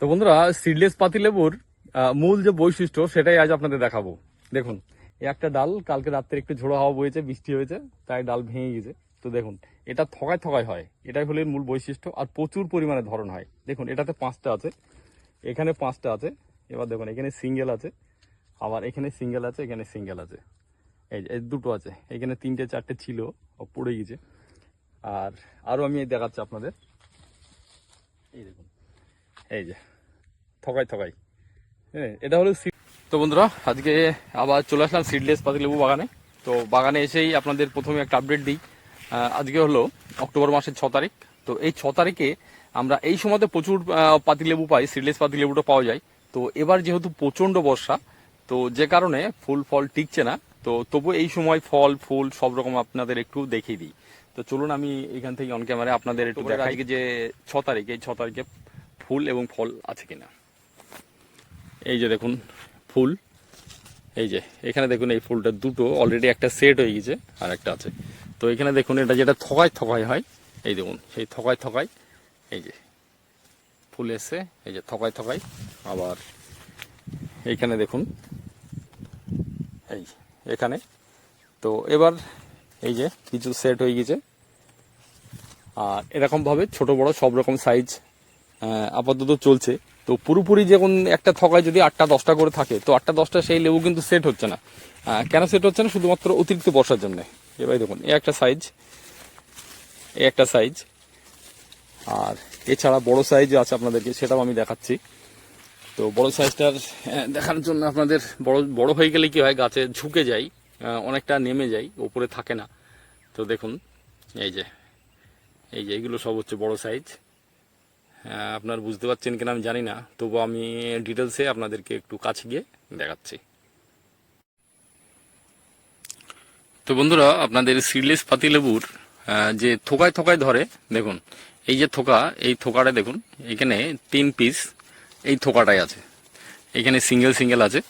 তো বন্ধুরা সিডলেস পাতিলেবুর মূল যে বৈশিষ্ট্য সেটাই আজ আপনাদের দেখাবো। দেখুন একটা ডাল কালকে রাত্রে একটু ঝোড়ো হাওয়া বয়েছে বৃষ্টি হয়েছে, তাই ডাল ভেঙে গেছে তো দেখুন, এটা থকায় থকায় হয়। এটাই হলো মূল বৈশিষ্ট্য, আর প্রচুর পরিমাণে ধরন হয়। দেখুন, এটাতে পাঁচটা আছে, এখানে পাঁচটা আছে, এবার দেখুন, এখানে সিঙ্গেল আছে, আবার এখানে সিঙ্গেল আছে, এখানে সিঙ্গেল আছে। এই দুটো আছে, এখানে তিনটে চারটে ছিল পড়ে গেছে আর আরও আমি দেখাচ্ছি আপনাদের। এই দেখুন। এই যে থকাই থকাই হ্যাঁ এটা হলো সি- তো বন্ধুরা আজকে আবার চলে আসলাম সিডলেস পাতিলেবু বাগানে। তো বাগানে এসেই আপনাদের প্রথমে একটা আপডেট দিই। আজকে হলো অক্টোবর মাসের ছ তারিখ। তো এই ছ তারিখে আমরা এই সময়তে প্রচুর পাতিলেবু পাই সিডলেস পাতিলেবুটা পাওয়া যায়। তো এবার যেহেতু প্রচণ্ড বর্ষা তো যে কারণে ফুল ফল টিকছে না। তো তবু এই সময় ফল ফুল সব রকম আপনাদের একটু দেখিয়ে দিই। তো চলুন আমি এখান থেকে অন ক্যামেরা আপনাদের একটু দেখাই। যে ছ তারিখ এই ছ তারিখে ফুল এবং ফল আছে কিনা? এই যে দেখুন, ফুল। এই যে, এখানে দেখুন এই ফুলটা দুটো অলরেডি একটা সেট হয়ে গেছে আর একটা আছে। তো এখানে দেখুন, এটা যেটা থকায় থকায় হয়, এই দেখুন, সেই থকায় থকায়, এই যে, ফুল এসে এই যে থকায় থকায়। আবার এইখানে দেখুন, এই এখানে। তো এবার এই যে কিছু সেট হয়ে গেছে। আর এরকমভাবে ছোট বড় সব রকম সাইজ আপাতত চলছে। তো পুরোপুরি যখন একটা থকায় যদি আটটা, দশটা করে থাকে, তো আটটা, দশটা সেই লেবু কিন্তু সেট হচ্ছে না। কেন সেট হচ্ছে না? শুধুমাত্র অতিরিক্ত বর্ষার জন্য। এবার দেখুন, এ একটা সাইজ এ একটা সাইজ আর এছাড়া বড় সাইজ আছে আপনাদেরকে, সেটাও আমি দেখাচ্ছি। তো বড় সাইজটার দেখানোর জন্য আপনাদের বড় বড় হয়ে গেলে কি হয়, গাছে ঝুঁকে যায় অনেকটা নেমে যায় উপরে থাকে না। তো দেখুন, এই যে এই যে এগুলো সব হচ্ছে বড় সাইজ আপনার বুঝতে পারছেন কিনা আমি জানি না। তবু আমি ডিটেলসে আপনাদেরকে একটু কাছে গিয়ে দেখাচ্ছি। তো বন্ধুরা, আপনাদের সিডলেস পাতিলেবুর যে থোকায় থোকায় ধরে, দেখুন, এই যে থোকা, এই থোকাটা দেখুন, এখানে তিন পিস এই থোকাটাই আছে। এখানে সিঙ্গেল সিঙ্গেল আছে।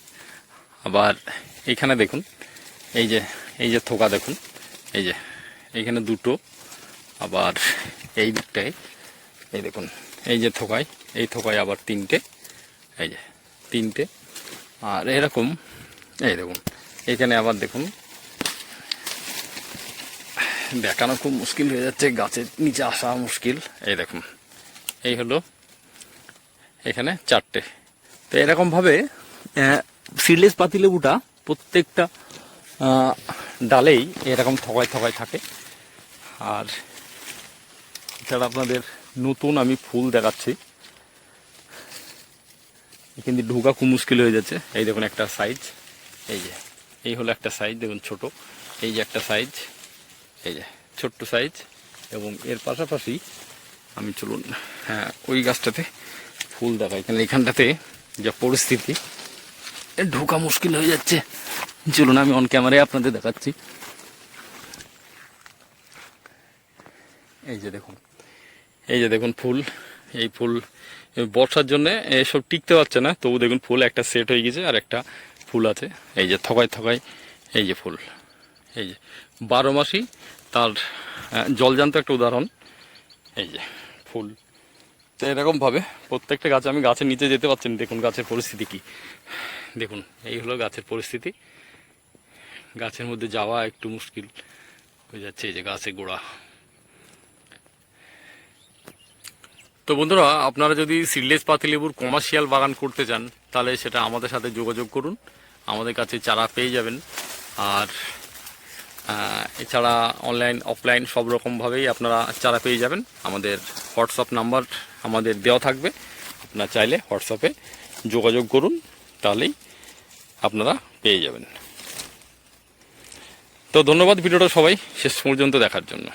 আবার এখানে দেখুন, এই যে এই যে থোকা দেখুন, এই যে, এখানে দুটো, আবার এই দিকটায় এই দেখুন এই যে থোকায়, এই থোকায় আবার তিনটে, এই যে তিনটে। আর এরকম, এই দেখুন, এখানে আবার দেখুন, দেখানো খুব মুশকিল হয়ে যাচ্ছে, গাছের নিচে আসা মুশকিল। এই দেখুন, এই হলো এখানে চারটে। তো এরকমভাবে সিডলেস পাতিলেবুটা প্রত্যেকটা ডালেই এরকম থকায় থকায় থাকে। আর এছাড়া আপনাদের নতুন আমি ফুল দেখাচ্ছি। এখান দিয়ে ঢোকা খুব মুশকিল হয়ে যাচ্ছে। এই দেখুন একটা সাইজ এই যে, এই হলো একটা সাইজ দেখুন ছোট। এই যে একটা সাইজ এই যে, ছোট্ট সাইজ এবং এর পাশাপাশি আমি চলুন হ্যাঁ ওই গাছটাতে ফুল দেখাই। কারণ এখানটাতে যা পরিস্থিতি ঢোকা মুশকিল হয়ে যাচ্ছে। চলুন, আমি অন ক্যামেরায় আপনাদের দেখাচ্ছি। এই যে দেখুন এই যে দেখুন ফুল, এই ফুল বর্ষার জন্য এসব টিকতে পারছে না। তবু দেখুন ফুল, একটা সেট হয়ে গেছে আর একটা ফুল আছে। এই যে থকায় থকায় এই যে ফুল। এই যে বারো মাসই তার জলজান্ত একটা উদাহরণ। এই যে ফুল। তো এরকমভাবে প্রত্যেকটা গাছে আমি গাছের নিচে যেতে পারছি না। দেখুন গাছের পরিস্থিতি কি। দেখুন, এই হলো গাছের পরিস্থিতি। গাছের মধ্যে যাওয়া একটু মুশকিল। হয়ে যাচ্ছে এই যে গাছের গোড়া। তো বন্ধুরা, আপনারা যদি সিডলেস পাতিলেবুর কমার্শিয়াল বাগান করতে চান, তাহলে সেটা আমাদের সাথে যোগাযোগ করুন। আমাদের কাছে চারা পেয়ে যাবেন। আর এছাড়া অনলাইন অফলাইন সব রকমভাবেই আপনারা চারা পেয়ে যাবেন। আমাদের হোয়াটসঅ্যাপ নাম্বার আমাদের দেওয়া থাকবে। আপনারা চাইলে হোয়াটসঅ্যাপে যোগাযোগ করুন, তাহলেই আপনারা পেয়ে যাবেন। তো ধন্যবাদ ভিডিওটা সবাই। শেষ পর্যন্ত দেখার জন্য।